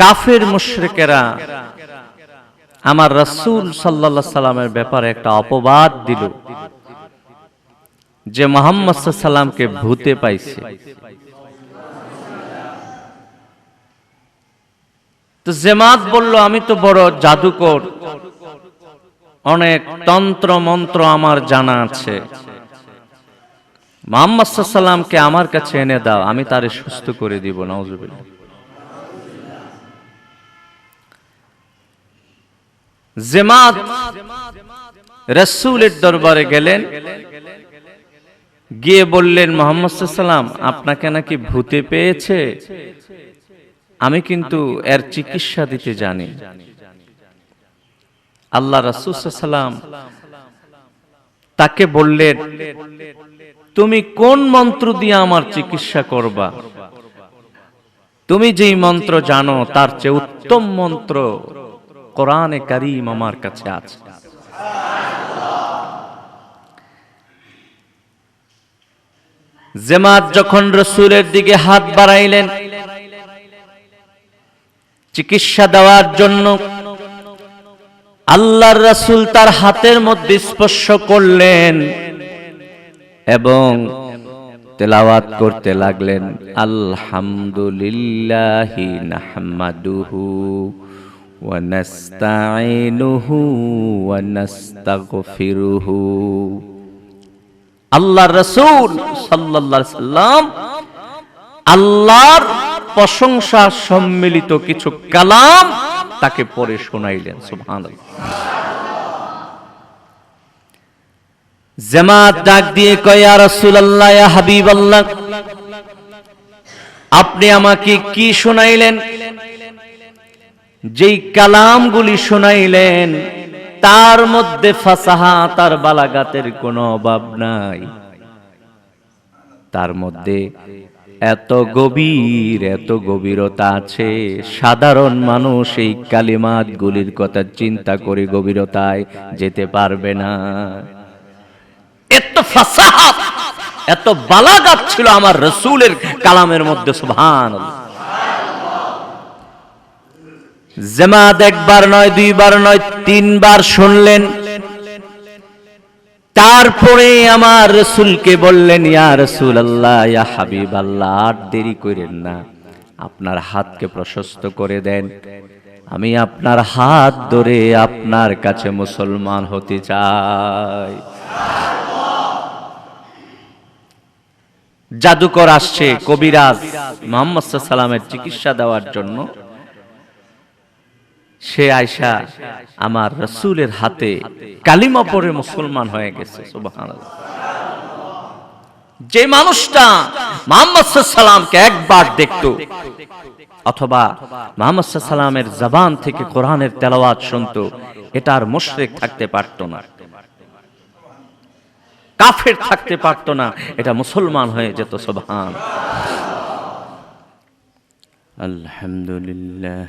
কাফের মুশরিকেরা, আমার রাসূল সাল্লাল্লাহু সাল্লামের ব্যাপারে একটা অপবাদ দিল, যে মোহাম্মদ সাল্লামকে ভূতে পাইছে। তো জেমাত বলল, আমি তো বড় জাদুকর। অনেক তন্ত্র মন্ত্র আমার জানা আছে। মোহাম্মদ সাল্লামকে আমার কাছে এনে দাও, আমি তারে সুস্থ করে দিব নওজুবিল্লাহ জেমাত রসুলের দরবারে গেলেন, গিয়ে বললেন, মোহাম্মদ সাল্লাম আপনাকে নাকি ভূতে পেয়েছে? আমি কিন্তু এর চিকিৎসা দিতে জানি। আল্লাহ রাসুসাল্লাম তাকে বললেন, তুমি কোন মন্ত্র দিয়ে আমার চিকিৎসা করবা? তুমি যেই মন্ত্র জানো, তার চেয়ে উত্তম মন্ত্র কোরআনে কারিম আমার কাছে আছে। জেমাত যখন রসুলের দিকে হাত বাড়াইলেন, চিকিৎসা দেওয়ার জন্য আল্লাহর রাসূল তার হাতের মধ্যে স্পর্শ করলেন এবং তেলাওয়াত করতে লাগলেন, আলহামদুলিল্লাহি নাহমাদুহু। সাল্লাল্লাহু সাল্লাম আল্লাহর প্রশংসা সম্মিলিত কিছু কালাম তাকে পরে শোনাইলেন, সুবহানাল্লাহ। জামাত ডাক দিয়ে কয়, ইয়া রাসূলুল্লাহ, ইয়া হাবিবাল্লাহ, আপনি আমাকে কি শোনাইলেন? যেই কালামগুলি শোনাইলেন, তার মধ্যে ফাসাহা, তার বালাগাতের কোনো অভাব নাই। তার মধ্যে এত গভীর, এত গভীরতা আছে, সাধারণ মানুষ এই কালিমাত গুলির কথা চিন্তা করে গভীরতায় যেতে পারবে না। এত ফাসাহাত এত বালাগাত ছিল আমার রসুলের কালামের মধ্যে সুবহান জামাত একবার নয়, দুইবার নয়, তিনবার শুনলেন। তারপরে আমার রসুলকে বললেন, ইয়া রসুল আল্লাহ ইয়া হাবিব আল্লাহ আর দেরি করেন না। আপনার হাতকে প্রশস্ত করে দেন। আমি আপনার হাত ধরে আপনার কাছে মুসলমান হতে চাই। জাদুকর আসছে কবিরাজ মোহাম্মদ সাল্লামের চিকিৎসা দেওয়ার জন্য। সে আয়সা আমার রসুলের হাতে কালিমা পরে মুসলমান হয়ে গেছে যে মানুষটা মোহাম্মদ সাল্লামকে একবার দেখত, অথবা মোহাম্মদ সাল্লামের জবান থেকে কোরআনের তেলাওয়াত শুনতো এটা আর মুশরিক থাকতে পারতো না। কাফের থাকতে পারতো না, এটা মুসলমান হয়ে যেত সুবহান আলহামদুলিল্লাহ।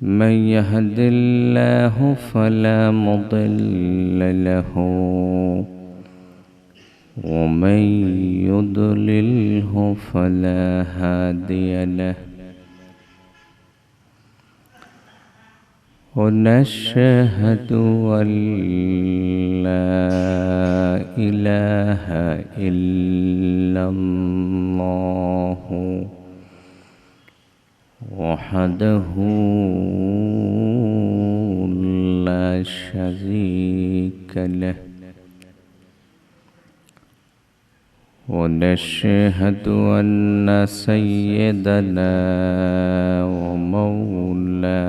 من يهد الله فلا مضل له ومن يضلله فلا هادي له. ونشهد أن لا إله إلا الله. وحده لا شريك له. ونشهد أن سيدنا ومولانا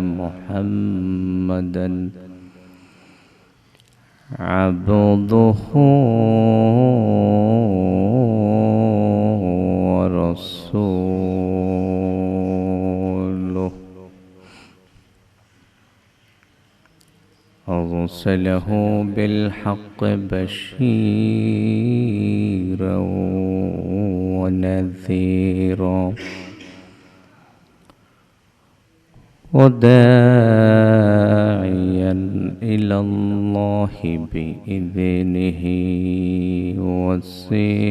محمدا عبده ورسوله. أرسله بالحق بشيرا ونذيرا. وداعيا إلى الله بإذنه وسراجا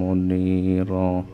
منيرا.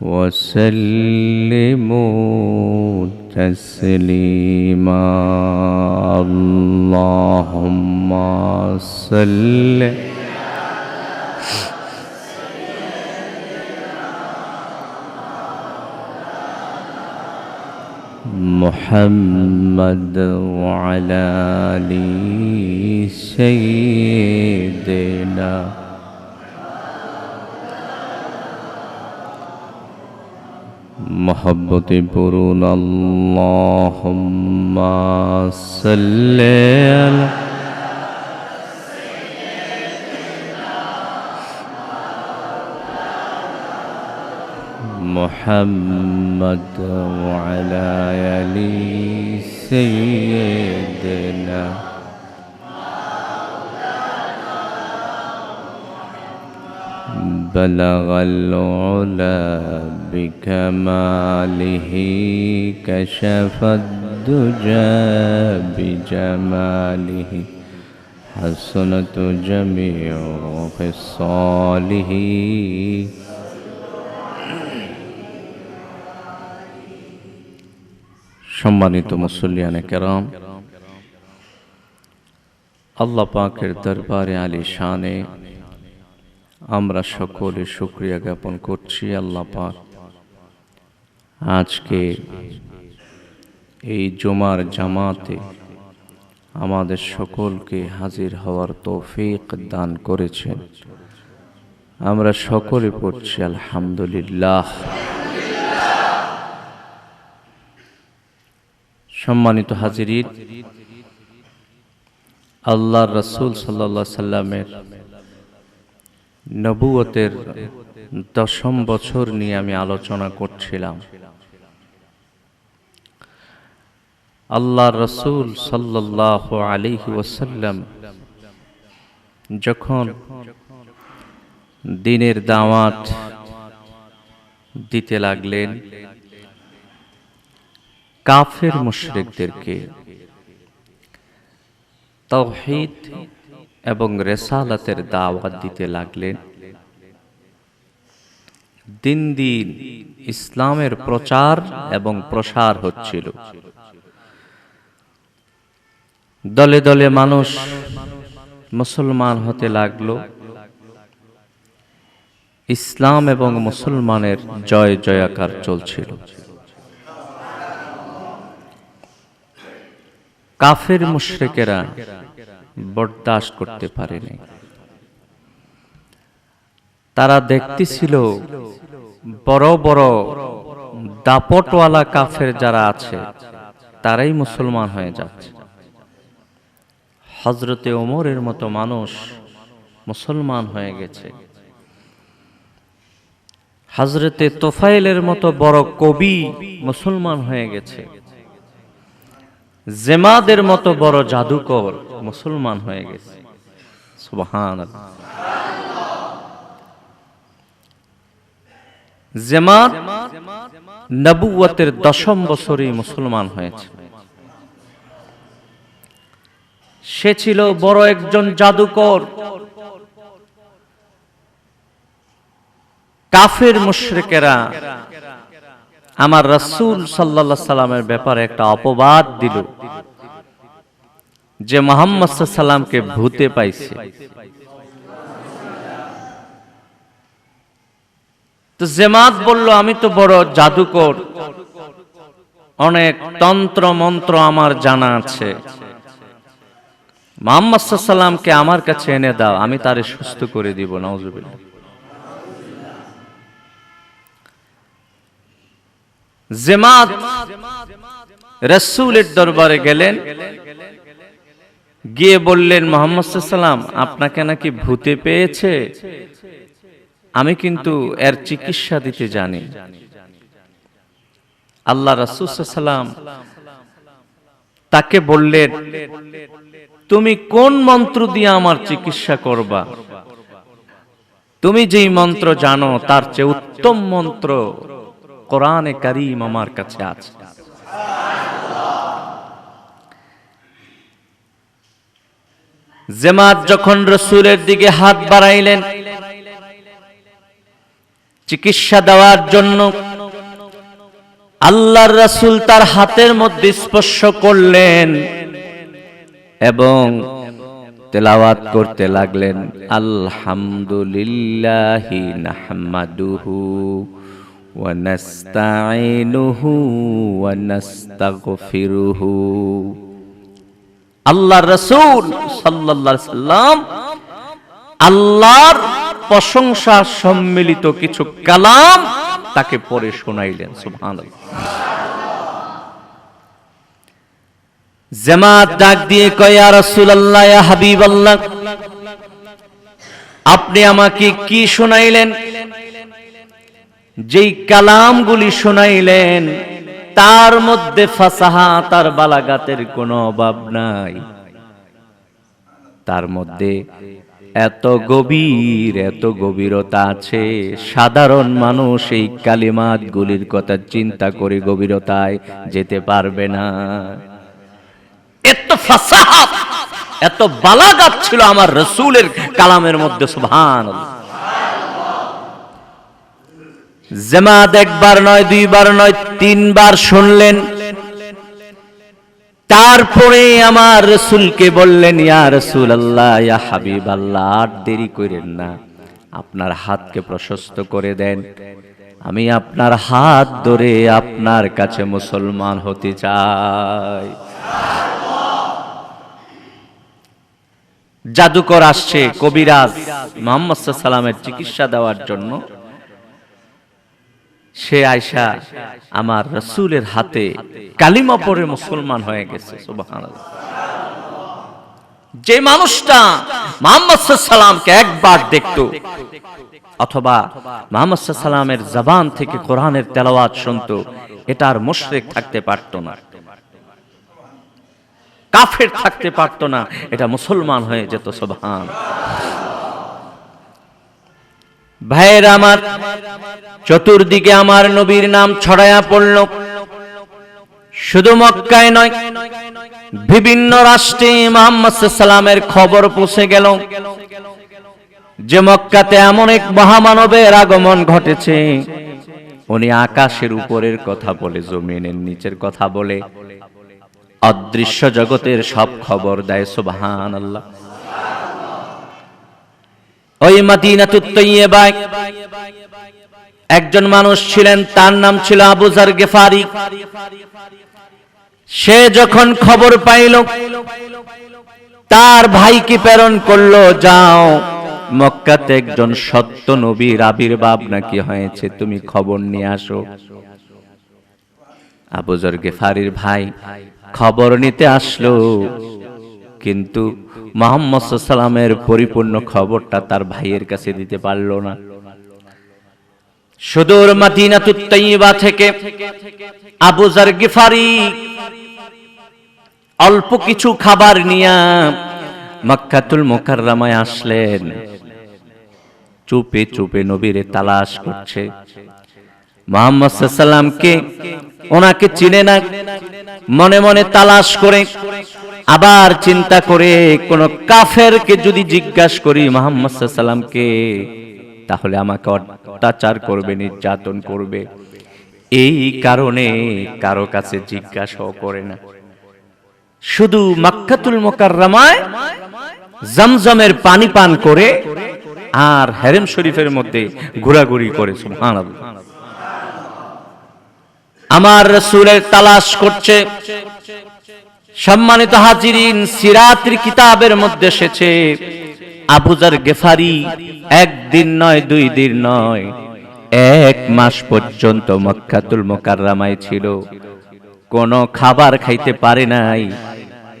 وسلموا تسليما. اللهم صل محمد وعلى آل سيدنا محبت پرون اللهم صل على محمد وعلى آل سيدنا بلغ العلا بكماله كشف الدجى بجماله حسنت جميع خصاله সম্মানিত মুসল্লিয়ানে কেরাম আল্লাহ পাকের দরবারে আলী শানে আমরা সকলে শুক্রিয়া জ্ঞাপন করছি আল্লাহ পাক আজকে এই জমার জামাতে আমাদের সকলকে হাজির হওয়ার তৌফিক দান করেছেন। আমরা সকলে পড়ছি আলহামদুলিল্লাহ। সম্মানিত হাজিরিন আল্লাহ রসুল সাল্লা সাল্লামের নবুয়তের দশম বছর নিয়ে আমি আলোচনা করছিলাম। আল্লাহ রসুল সাল্লাহ আলিহি ওসাল্লাম যখন দিনের দাওয়াত দিতে লাগলেন, কাফের মুশরিকদেরকে তাওহীদ এবং রেসালাতের দাওয়াত দিতে লাগলেন। দিন দিন ইসলামের প্রচার এবং প্রসার হচ্ছিল। দলে দলে মানুষ মুসলমান হতে লাগল। ইসলাম এবং মুসলমানের জয় জয়াকার চলছিল। কাফের মুশরিকেরা বরদাস্ত করতে পারেনি। তারা দেখতেছিল বড় বড় দাপটওয়ালা কাফের যারা আছে, তারাই মুসলমান হয়ে যাচ্ছে। হজরতে ওমরের মতো মানুষ মুসলমান হয়ে গেছে। হজরতে তোফাইলের মতো বড় কবি মুসলমান হয়ে গেছে। জেমাদের মতো বড় জাদুকর মুসলমান হয়ে গেছে। সুবহান জেমাত নবুয়তের দশম বছরে মুসলমান হয়েছে। সে ছিল বড় একজন জাদুকর। কাফের মুশরিকেরা আমার রাসূল সাল্লাল্লাহু সাল্লামের ব্যাপারে একটা অপবাদ দিল, যে মোহাম্মদ সাল্লামকে ভূতে পাইছে। তো জেমাত বলল, আমি তো বড় জাদুকর। অনেক তন্ত্র মন্ত্র আমার জানা আছে। মোহাম্মদ সাল্লামকে আমার কাছে এনে দাও, আমি তারে সুস্থ করে দিব নওজুবিল্লাহ জেমাত, রসুলের দরবারে গেলেন, গিয়ে বললেন, মোহাম্মদ সাল্লাম আপনাকে নাকি ভূতে পেয়েছে? আমি কিন্তু এর চিকিৎসা দিতে জানি। আল্লাহ রাসুসাল্লাম তাকে বললেন তুমি কোন মন্ত্র দিয়ে আমার চিকিৎসা করবা? তুমি যেই মন্ত্র জানো, তার চেয়ে উত্তম মন্ত্র কোরআনে কারিম আমার কাছে আছে। জেমাত যখন রসুলের দিকে হাত বাড়াইলেন, চিকিৎসা দেওয়ার জন্য আল্লাহর রাসূল তার হাতের মধ্যে স্পর্শ করলেন। এবং তেলাওয়াত করতে লাগলেন, আলহামদুলিল্লাহি আল্লাহর রাসূল সাল্লাম আল্লাহর প্রশংসা সম্মিলিত কিছু কালাম তাকে পরে শোনাইলেন, সুবহানাল্লাহ। জামাত ডাক দিয়ে কয় রাসূলুল্লাহ, ইয়া হাবিবাল্লাহ, আপনি আমাকে কি শোনাইলেন? যেই কালামগুলি শোনাইলেন, তার মধ্যে ফাসাহা, তার বালাগাতের কোনো অভাব নাই। তার মধ্যে এত গভীর, এত গভীরতা আছে, সাধারণ মানুষ এই কালিমাত গুলির কথা চিন্তা করে গভীরতায় যেতে পারবে না। এত ফাসাহাত এত বালাগাত ছিল আমার রসুলের কালামের মধ্যে সুবহান জামাত একবার নয়, দুইবার নয়, তিনবার শুনলেন। তারপরে আমার রসুলকে বললেন, ইয়া রসুল আল্লাহ ইয়া হাবিব আল্লাহ আর দেরি করেন না। আপনার হাতকে প্রশস্ত করে দেন। আমি আপনার হাত ধরে আপনার কাছে মুসলমান হতে চাই। জাদুকর আসছে কবিরাজ মোহাম্মদ সাল্লামের চিকিৎসা দেওয়ার জন্য। সে আয়সা আমার রসুলের হাতে কালিমা পরে মুসলমান হয়ে গেছে যে মানুষটা মোহাম্মদ সাল্লামকে একবার দেখতো, অথবা মোহাম্মদ সাল্লামের জবান থেকে কোরআনের তেলাওয়াত শুনতো এটা আর মুশরিক থাকতে পারতো না। কাফের থাকতে পারতো না। এটা মুসলমান হয়ে যেত, সুবহান। ভাইয়ের আমার, চতুর্দিকে আমার নবীর নাম ছড়ায়া পড়ল। শুধু মক্কায় নয়, বিভিন্ন রাষ্ট্রে মোহাম্মদ সাল্লামের খবর পৌঁছে গেল যে মক্কাতে এমন এক মহামানবের আগমন ঘটেছে। উনি আকাশের উপরের কথা বলে, জমিনের নিচের কথা বলে অদৃশ্য জগতের সব খবর দেয় সুবহান আল্লাহ ওই মাদিনাতুত তৈয়বায় একজন মানুষ ছিলেন, তার নাম ছিল আবু জার গেফারি। সে যখন খবর পাইল, তার ভাইকে প্রেরণ করল, যাও, মক্কাতে একজন সত্য নবীর আবির্ভাব নাকি হয়েছে, তুমি খবর নিয়ে আসো। আবু জর গেফারির ভাই খবর নিতে আসলো। কিন্তু মোহাম্মদ সাল্লামের পরিপূর্ণ খবরটা তার ভাইয়ের কাছে দিতে পারল না। সুদূর মাদিনাতুত তাইয়্যিবা থেকে আবু জার গিফারি অল্প কিছু খাবার নিয়া মক্কাতুল মুকাররমায় আসলেন। চুপে চুপে নবীরে তালাশ করছে। মোহাম্মদ সাল্লামকে ওনাকে চিনে না? মনে মনে তালাশ করে, আবার চিন্তা করে কোন কাফেরকে যদি জিজ্ঞাসা করি, মোহাম্মদ সাল্লামকে তাহলে আমাকে অত্যাচার করবে, নির্যাতন করবে। এই কারণে কারও কাছে জিজ্ঞাসাও করে না। শুধু মাক্কাতুল মোকাররমায় জমজমের পানি পান করে আর হেরেম শরীফের মধ্যে ঘোরাঘুরি করে, সুবহানাল্লাহ। আমার রসুলের তালাশ করছে। সম্মানিত হাজিরিন, সিরাতের কিতাবের মধ্যে এসেছে আবুজার গেফারি একদিন নয়, দুই দিন নয়, এক মাস পর্যন্ত মক্কাতুল মোকাররামায় ছিল। কোনো খাবার খাইতে পারে নাই,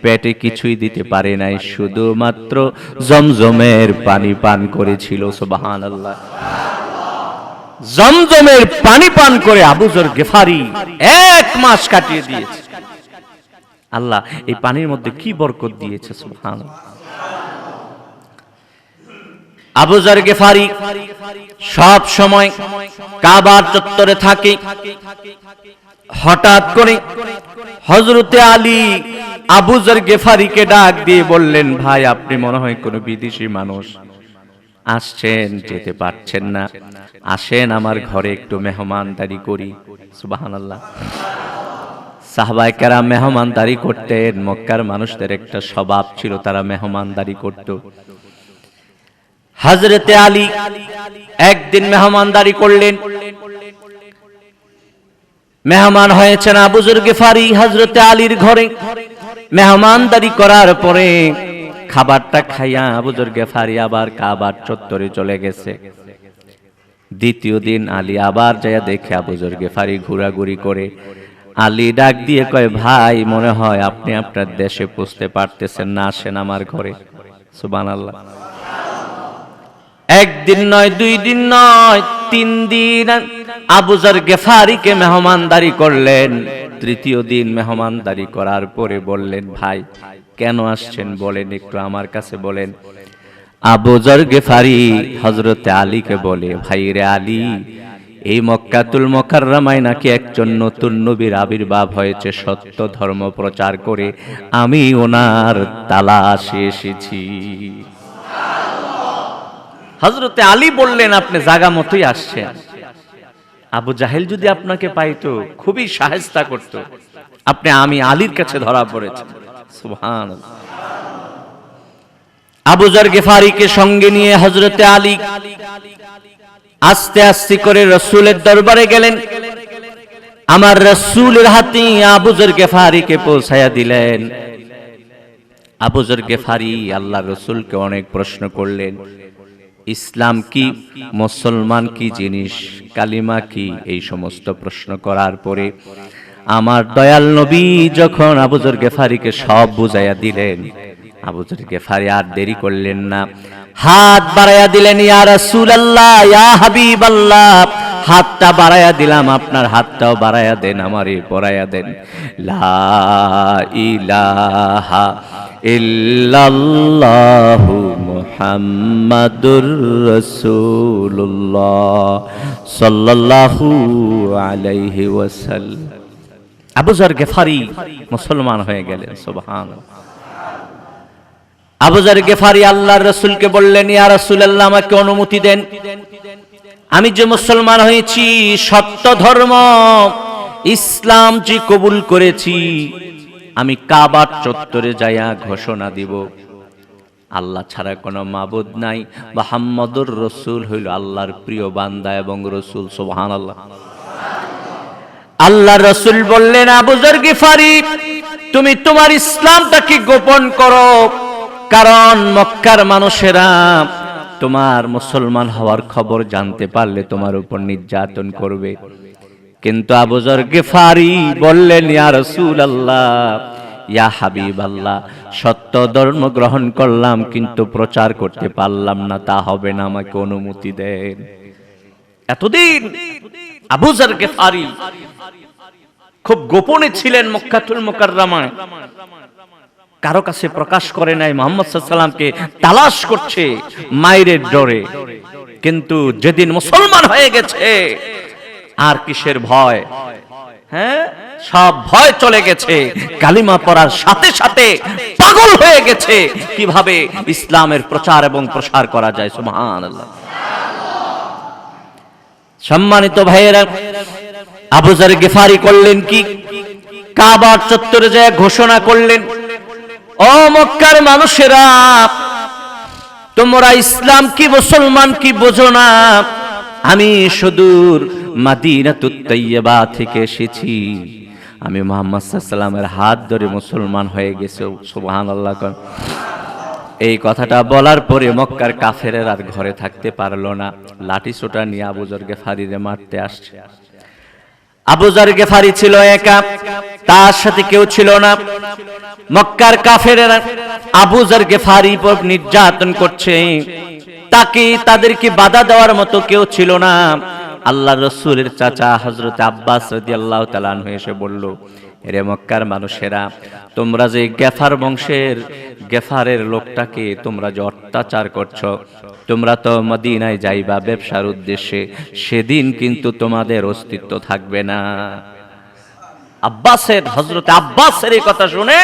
পেটে কিছুই দিতে পারে নাই, শুধুমাত্র জমজমের পানি পান করেছিল সুবাহান আল্লাহ জমজমের পানি পান করে আবুজর গেফারি এক মাস কাটিয়ে দিয়েছে। আল্লাহ, এই পানির মধ্যে কি বরকত দিয়েছে সুবহান আবুজার গেফারি সব সময় কাবার চত্বরে থাকে। হঠাৎ করে হজরতে আলী আবুজার গেফারিকে ডাক দিয়ে বললেন, ভাই, আপনি মনে হয় কোনো বিদেশি মানুষ। আসছেন, যেতে পারছেন না। আসেন আমার ঘরে একটু মেহমানদারি করি। সুবহানাল্লাহ। সাহবাই কেরা মেহমানদারি করতেন। মক্কার মানুষদের একটা স্বভাব ছিল তারা মেহমানদারি করত। হজরতে আলী একদিন মেহমানদারি করলেন। মেহমান হয়েছেন আবুজুর গেফারি হাজরতে আলীর ঘরে। মেহমানদারি করার পরে খাবারটা খাইয়া আবুজুর গেফারি আবার কাবার চত্বরে চলে গেছে। দ্বিতীয় দিন আলী আবার যাইয়া দেখে আবুজুর গেফারি ঘোরাঘুরি করে। আলী ডাক দিয়ে কয়, ভাই, মনে হয় আপনি আপনার দেশে পুষতে পারতেছেন না, আসেন আমার ঘরে। সুবান আল্লাহ একদিন নয়, দুই দিন নয়, তিন দিন আবুজার গেফারিকে মেহমানদারি করলেন। তৃতীয় দিন মেহমানদারি করার পরে বললেন, ভাই, কেন আসছেন বলেন, একটু আমার কাছে বলেন। আবুজার গেফারি হজরতে আলীকে বলে ভাই রে আলী, এই মক্কাতুল মকাররামায় নাকি একজন নতুন নবীর আবির্ভাব হয়েছে, সত্য ধর্ম প্রচার করে আমি ওনার তালাশে এসেছি। হজরতে আলী বললেন, আপনি জাগা মতোই আসছেন। আবু জাহেল যদি আপনাকে পাইতো, খুবই সাহেস্তা করত। আপনি আমি আলীর কাছে ধরা পড়েছি। সুবহান আবু জার গেফারিকে সঙ্গে নিয়ে হজরতে আলী আস্তে আস্তে করে রসুলের দরবারে গেলেন। আমার রসুলের হাতে আবুজর গেফারিকে পৌঁছায়া দিলেন। আবুজর গেফারি আল্লাহ রসুলকে অনেক প্রশ্ন করলেন, ইসলাম কি, মুসলমান কি জিনিস, কালিমা কি, এই সমস্ত প্রশ্ন করার পরে আমার দয়াল নবী যখন আবুজর গেফারিকে সব বুঝাইয়া দিলেন আবুজর গেফারি আর দেরি করলেন না। হাত বাড়াইয়া দিলেন ইয়া রাসূলুল্লাহ ইয়া হাবিবাল্লাহ। হাতটা বাড়াইয়া দিলাম আপনার হাতটাও বাড়াইয়া দেন আমারে পরাইয়া দেন। লা ইলাহা ইল্লাল্লাহু মুহাম্মাদুর রাসূলুল্লাহ সাল্লাল্লাহু আলাইহি ওয়াসাল্লাম। আবু যর গেফারি মুসলমান হয়ে গেলেন সুবহানাল্লাহ। আবুজার গেফারি আল্লাহর রসুলকে বললেন, ইয়া রাসূলুল্লাহ, আমাকে অনুমতি দেন। আমি যে মুসলমান হয়েছি, সত্য ধর্ম, ইসলাম যে কবুল করেছি, আমি কাবার চত্বরে যাইয়া ঘোষণা দিব। আল্লাহ ছাড়া কোনো মাবুদ নাই। মোহাম্মদুর রসুল হইল আল্লাহর প্রিয় বান্দা এবং রসুল সোহান আল্লাহ আল্লাহ রসুল বললেন আবুজার গিফারি, তুমি তোমার ইসলামটাকে গোপন করো। কারণ মক্কার মানুষেরা তোমার মুসলমান হওয়ার খবর জানতে পারলে তোমার উপর নির্যাতন করবে। কিন্তু আবুজর গেফারি বললেন, ইয়া রসুল আল্লাহ ইয়া হাবিব আল্লাহ সত্য ধর্ম গ্রহণ করলাম কিন্তু প্রচার করতে পারলাম না, তা হবে না, আমাকে অনুমতি দেন। এতদিন আবুজার গেফারি খুব গোপনে ছিলেন মক্কাতুল মোকাররামায়। কারও কাছে প্রকাশ করে নাই, মোহাম্মদ সাল্লামকে তালাশ করছে মায়ের ডরে। কিন্তু যেদিন মুসলমান হয়ে গেছে, আর কিসের ভয়? হ্যাঁ? সব ভয় চলে গেছে, কালিমা পড়ার সাথে সাথে পাগল হয়ে গেছে। কীভাবে ইসলামের প্রচার এবং প্রসার করা যায়? সুবহানাল্লাহ। সম্মানিত ভাইয়েরা আবুজার গেফারি করলেন কি? কাবার চত্বরে যায় ঘোষণা করলেন ও মক্কার মানুষেরা, তোমরা ইসলাম কি মুসলমান কি বোঝো না? আমি সুদূর মাদিনাতুত তৈয়বা থেকে এসেছি। আমি মোহাম্মদ সাল্লামের হাত ধরে মুসলমান হয়ে গেছে কন এই কথাটা বলার পরে মক্কার কাফেরের আর ঘরে থাকতে পারল না। লাঠি সোটা নিয়ে আবুজর গেফারিরে মারতে আসছে। আবুজার গেফারি ছিল একা, তার সাথে কেউ ছিল না। মক্কার কাফের আবুজার গেফারি নির্যাতন করছে। তাকে তাদেরকে বাধা দেওয়ার মতো কেউ ছিল না। আল্লাহ রসুলের চাচা হজরত আব্বাস রদি আল্লাহ তালান এসে বলল এরে মক্কার মানুষেরা, তোমরা যে গেফার বংশের গেফারের লোকটাকে তোমরা যে অত্যাচার করছ, তোমরা তো মদিনায় যাইবা ব্যবসার উদ্দেশ্যে, সেদিন কিন্তু তোমাদের অস্তিত্ব থাকবে না। আব্বাসের হজরত আব্বাসের এই কথা শুনে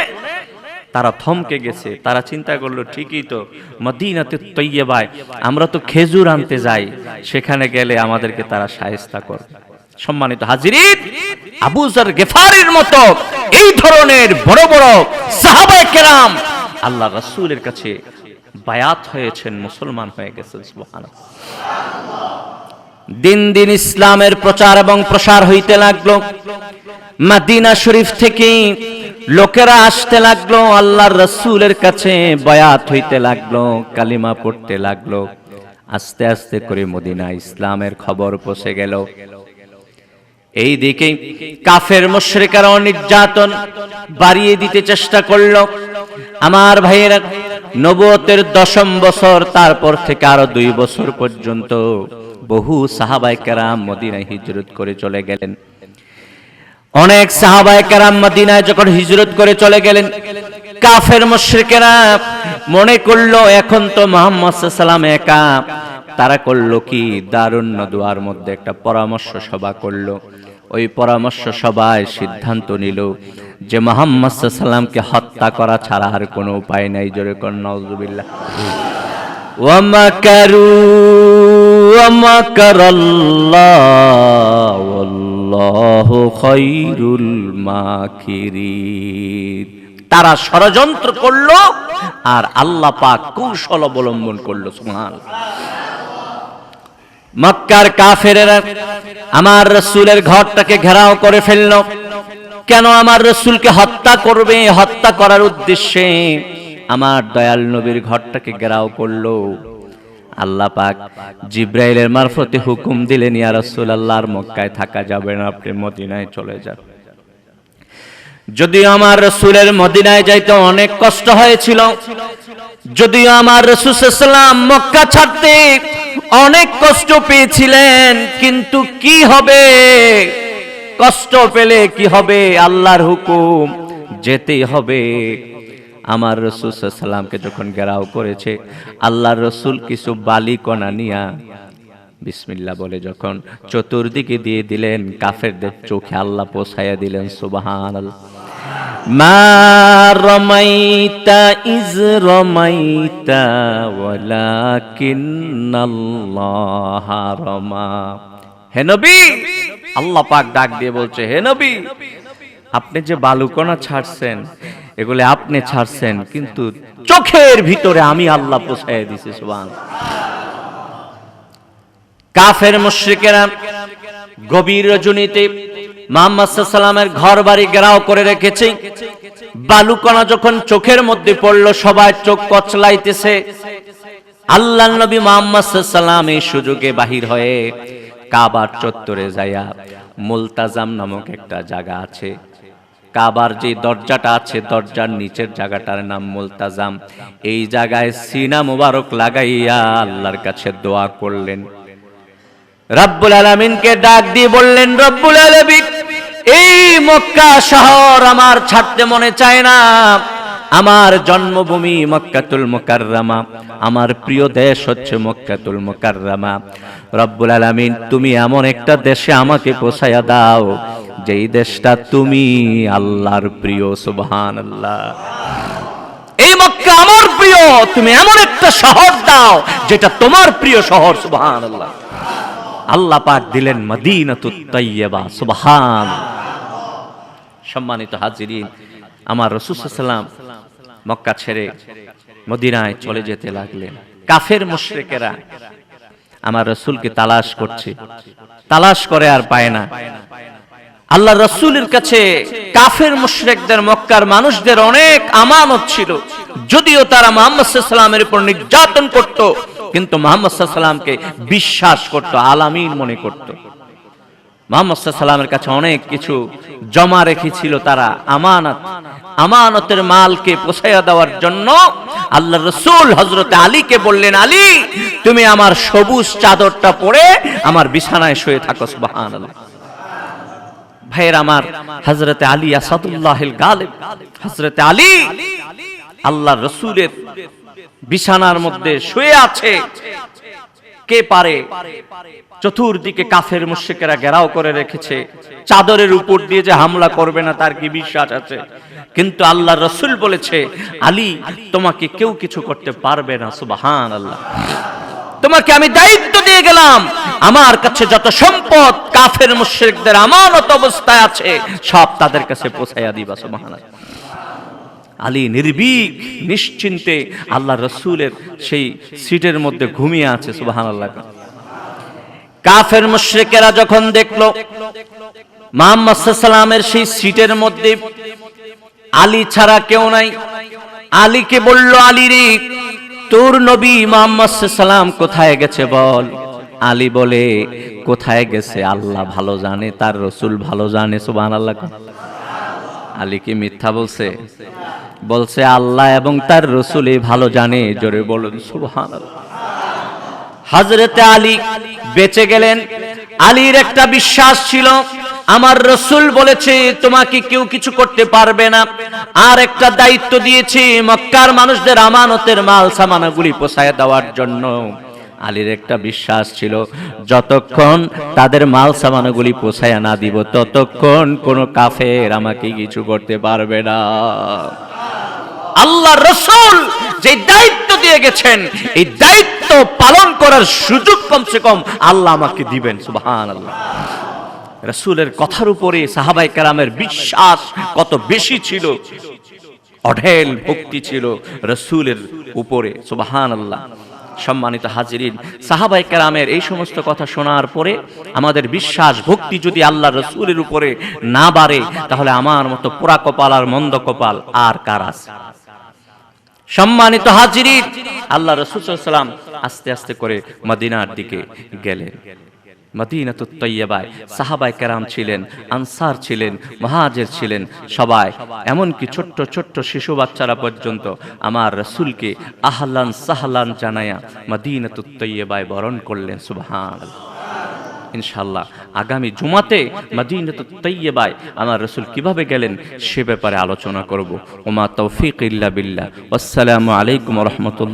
তারা থমকে গেছে, তারা চিন্তা করল, ঠিকই তো, মদিনাতে তৈয়বায়, আমরা তো খেজুর আনতে যাই, সেখানে গেলে আমাদেরকে তারা সাহেস্তা করবে। সম্মানিত হাজিরিন আবুজার গেফারির মতো এই ধরনের বড় বড় সাহাবায়ে কেরাম আল্লাহ রাসূলের কাছে বায়াত হয়েছেন, মুসলমান হয়ে গেছেন দিন দিন ইসলামের প্রচার এবং প্রসার হইতে লাগল, মাদিনা শরীফ থেকে লোকেরা আসতে লাগল আল্লাহর রসুলের কাছে বয়াত হইতে লাগল, কালিমা পড়তে লাগল, আস্তে আস্তে করে মদিনা ইসলামের খবর পৌঁছে গেল। এই দিকে কাফের মুশরিকারাও নির্যাতন বাড়িয়ে দিতে চেষ্টা করল। আমার ভাইয়েরা নবতের দশম বছর, তারপর থেকে আরও দুই বছর পর্যন্ত বহু সাহাবাই কেরাম মদিনায় হিজরত করে চলে গেলেন। অনেক সাহাবায় কেরাম মদিনায় যখন হিজরত করে চলে গেলেন, কাফের মুশরিকেরা মনে করল, এখন তো মোহাম্মদ সাল্লাম একা। তারা করল কি? দারুণ নদুয়ার মধ্যে একটা পরামর্শ সভা করল। ওই পরামর্শ সবাই সিদ্ধান্ত নিল যে মোহাম্মদ সাল্লামকে হত্যা করা ছাড়া আর কোনো উপায় নাই। জোরে কর নজবিল্লা ওয়ামাকারু ওয়ামাকারাল্লাহ আল্লাহু খায়রুল মাকিরিন। তারা ষড়যন্ত্র করল আর আল্লাহ পাক কৌশল অবলম্বন করল, সুবহানাল্লাহ। মক্কার কাফেরেরা আমার রসুলের ঘরটাকে ঘেরাও করে ফেলল। কেন আমার রসুলকে হত্যা করবে? হত্যা করার উদ্দেশ্যে আমার দয়াল নবীর ঘরটাকে ঘেরাও করল। আল্লাহ পাক জিব্রাইলের মারফতে হুকুম দিলেন, ইয়া রাসূল আল্লাহর মক্কায় থাকা যাবে না, আপনি মদিনায় চলে যান। যদিও আমার রসুলের মদিনায় যাইতে অনেক কষ্ট হয়েছিল, যদিও আমার রসুলাম মক্কা ছাড়তে অনেক কষ্ট পেয়েছিলেন, কিন্তু কি হবে? কষ্ট পেলে কি হবে? আল্লাহর হুকুম যেতেই হবে। আমার রসুল সাল্লামকে যখন ঘেরাও করেছে, আল্লাহর রসুল কিছু বালিকণা নিয়া বিসমিল্লা বলে যখন চতুর্দিকে দিয়ে দিলেন, কাফেরদের চোখে আল্লাহ পোষাইয়া দিলেন সুবাহান মা রমাইতা ইজ রমাইতা ওয়ালাকিন্নাল্লাহ রমা। হে নবী, আল্লাহ পাক ডাক দিয়ে বলছে, হে নবী, আপনি যে বালুকণা ছাড়ছেন, এগুলো আপনি ছাড়ছেন, কিন্তু চোখের ভিতরে আমি আল্লাহ পোষাইয়া দিছি সুবহান কাফের মুশরিকেরা গভীর রজনীতে মোহাম্মদ সাল্লামের ঘর বাড়ি ঘেরাও করে রেখেছে। বালুকণা যখন চোখের মধ্যে পড়ল, সবাই চোখ কচলাইতেছে। আল্লাহ নবী মোহাম্মদ এই সুযোগে বাহির হয়ে কাবার চত্বরে যাইয়া মুলতাজাম নামক একটা জায়গা আছে। কাবার যে দরজাটা আছে, দরজার নিচের জায়গাটার নাম মুলতাজাম। এই জায়গায় সিনা মুবারক লাগাইয়া আল্লাহর কাছে দোয়া করলেন। রব্বুল আলমিনকে ডাক দিয়ে বললেন, রব্বুল আলমিন এই মক্কা শহর আমার ছাড়তে মনে চায় না। আমার জন্মভূমি মক্কাতুল মোকাররামা। আমার প্রিয় দেশ হচ্ছে মক্কাতুল মুকাররামা। রব্বুল আলামিন, তুমি এমন একটা দেশে আমাকে পৌঁছায়া দাও, যেই দেশটা তুমি আল্লাহর প্রিয় সুবহান আল্লাহ এই মক্কা আমার প্রিয়, তুমি এমন একটা শহর দাও, যেটা তোমার প্রিয় শহর সুবহান আল্লাহ পাক দিলেন মদিনাতুত তাইয়্যিবা, সুবহান। সম্মানিত হাজিরিন, আমার রাসূল সাল্লাম মক্কা ছেড়ে মদিনায় চলে যেতে লাগলেন। কাফের মুশরিকেরা আমার রসুলকে তালাশ করছে। তালাশ করে আর পায় না। আল্লাহ রসুলের কাছে কাফের মুশরিকদের, মক্কার মানুষদের অনেক আমানত ছিল। যদিও তারা মোহাম্মদ সাল্লামের উপর নির্যাতন করত কিন্তু মোহাম্মদ সাল্লামকে বিশ্বাস করত, আলামিন মনে করত। মোহাম্মদ সাল্লামের কাছে অনেক কিছু জমা রেখেছিল তারা আমানত। আমানতের মালকে পোষাইয়া দেওয়ার জন্য আল্লাহ রসুল আলীকে বললেন, আলী, তুমি আমার সবুজ চাদরটা পরে আমার বিছানায় শুয়ে থাকো, সুবহানাল্লাহ। ভাইয়ের আমার হজরতে আলী আসাদুল্লাহ গালেব হজরতে আলী আল্লাহ রসুলের বিছানার মধ্যে শুয়ে আছে। কে পারে? চতুর্দিকে কাফের মুশরিকেরা ঘেরাও করে রেখেছে। চাদরের উপর দিয়ে যে হামলা করবে না, তার কি বিশ্বাস আছে? কিন্তু আল্লাহ রসুল বলেছে, আলী, তোমাকে কেউ কিছু করতে পারবে না সুবাহান আল্লাহ তোমাকে আমি দায়িত্ব দিয়ে গেলাম। আমার কাছে যত সম্পদ কাফের মুশরিকদের আমানত অবস্থায় আছে, সব তাদের কাছে পৌঁছাইয়া দিবা, সুবহানাল্লাহ। আলী নির্ভীক, নিশ্চিন্তে আল্লাহ রসুলের সেই সিটের মধ্যে ঘুমিয়ে আছে, সুবহানাল্লাহ। কাফের মুশরিকেরা যখন দেখল, মোহাম্মদ সেই সিটের মধ্যে আলী ছাড়া কেউ নাই, আলীকে বলল, আলী রে, তোর নবী মোহাম্মদ কোথায় গেছে বল? আলী বলে, কোথায় গেছে? আল্লাহ ভালো জানে, তার রসুল ভালো জানে সুবাহ আল্লাহ আলী কি মিথ্যা বলছে? বলছে, আল্লাহ এবং তার রসুল ভালো জানে। জোরে বলুন সুবহান হজরতে আলী বেঁচে গেলেন। আলীর একটা বিশ্বাস ছিল, আমার রসুল বলেছে, তোমাকে কেউ কিছু করতে পারবে না। আর একটা দায়িত্ব দিয়েছি, মক্কার মানুষদের আমানতের মাল সামানাগুলি পোষায় দেওয়ার জন্য। আলীর একটা বিশ্বাস ছিল, যতক্ষণ তাদের মাল সামানগুলি পোষায় না দিব, ততক্ষণ কোনো কাফের আমাকে কিছু করতে পারবে না। আল্লাহ রসুল যে দায়িত্ব দিয়ে গেছেন, এই দায়িত্ব পালন করার সুযোগ কমসে কম আল্লাহ আমাকে দিবেন সুবহান আল্লাহ রসুলের কথার উপরে সাহাবাই কালামের বিশ্বাস কত বেশি ছিল, অঢেল ভক্তি ছিল রসুলের উপরে সুবহান আল্লাহ সম্মানিত হাজিরিন সাহাবাই কেরামের এই সমস্ত কথা শোনার পরে আমাদের বিশ্বাস ভক্তি যদি আল্লাহ রসুলের উপরে না বাড়ে, তাহলে আমার মতো পোড়া কপাল আর মন্দ কপাল আর কার আছে? সম্মানিত হাজিরিন, আল্লাহ রসুল সাল্লাম আস্তে আস্তে করে মদিনার দিকে গেলেন। মদিনাতুত তৈয়বায়। সাহাবাই কেরাম ছিলেন, আনসার ছিলেন, মহাজের ছিলেন সবাই। এমনকি ছোট্ট ছোট্ট শিশু বাচ্চারা পর্যন্ত আমার রসুলকে আহলান সাহলান জানায়া মদিনাতুত তৈয়বায় বরণ করলেন সুবহান ইনশাল্লাহ আগামী জুমাতে মদিনাতুত তৈয়বায় আমার রসুল কীভাবে গেলেন, সে ব্যাপারে আলোচনা করব। ওমা তৌফিক ইল্লা বিল্লাহ। আসসালামু আলাইকুম রহমতুল্লাহ।